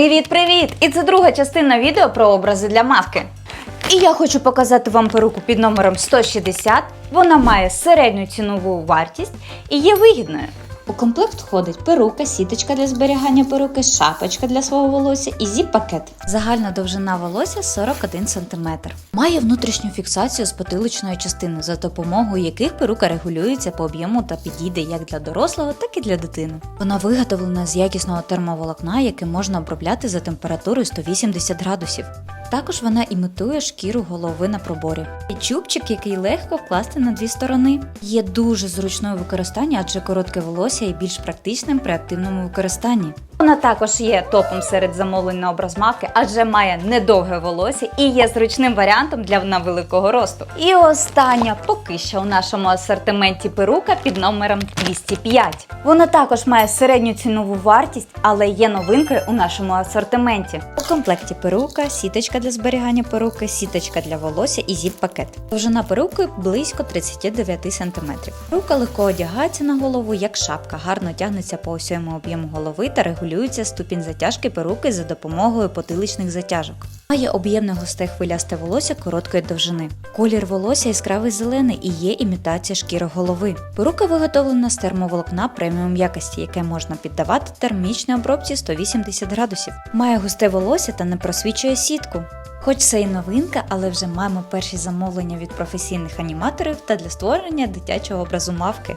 Привіт-привіт! І це друга частина відео про образи для мавки. І я хочу показати вам перуку під номером 160. Вона має середню цінову вартість і є вигідною. У комплект входить перука, сіточка для зберігання перуки, шапочка для свого волосся і зіп-пакет. Загальна довжина волосся 41 см. Має внутрішню фіксацію з потиличною частиною, за допомогою яких перука регулюється по об'єму та підійде як для дорослого, так і для дитини. Вона виготовлена з якісного термоволокна, яке можна обробляти за температурою 180 градусів. Також вона імітує шкіру голови на проборі. І чубчик, який легко вкласти на дві сторони. Є дуже зручною використання, адже коротке волосся є більш практичним при активному використанні. Вона також є топом серед замовлень на образ мавки, адже має недовге волосся і є зручним варіантом для невеликого росту. І остання поки що у нашому асортименті перука під номером 205. Вона також має середню цінову вартість, але є новинкою у нашому асортименті. У комплекті перука, сіточка для зберігання перуки, сіточка для волосся і зіп-пакет. Довжина перуки близько 39 см. Перука легко одягається на голову як шапка, гарно тягнеться по усьому об'єму голови та регулюється ступінь затяжки перуки за допомогою потиличних затяжок. Має об'ємне густе хвилясте волосся короткої довжини. Колір волосся яскравий зелений і є імітація шкіри голови. Перука виготовлена з термоволокна преміум якості, яке можна піддавати термічній обробці 180 градусів. Має густе волосся та не просвічує сітку. Хоч це і новинка, але вже маємо перші замовлення від професійних аніматорів та для створення дитячого образу мавки.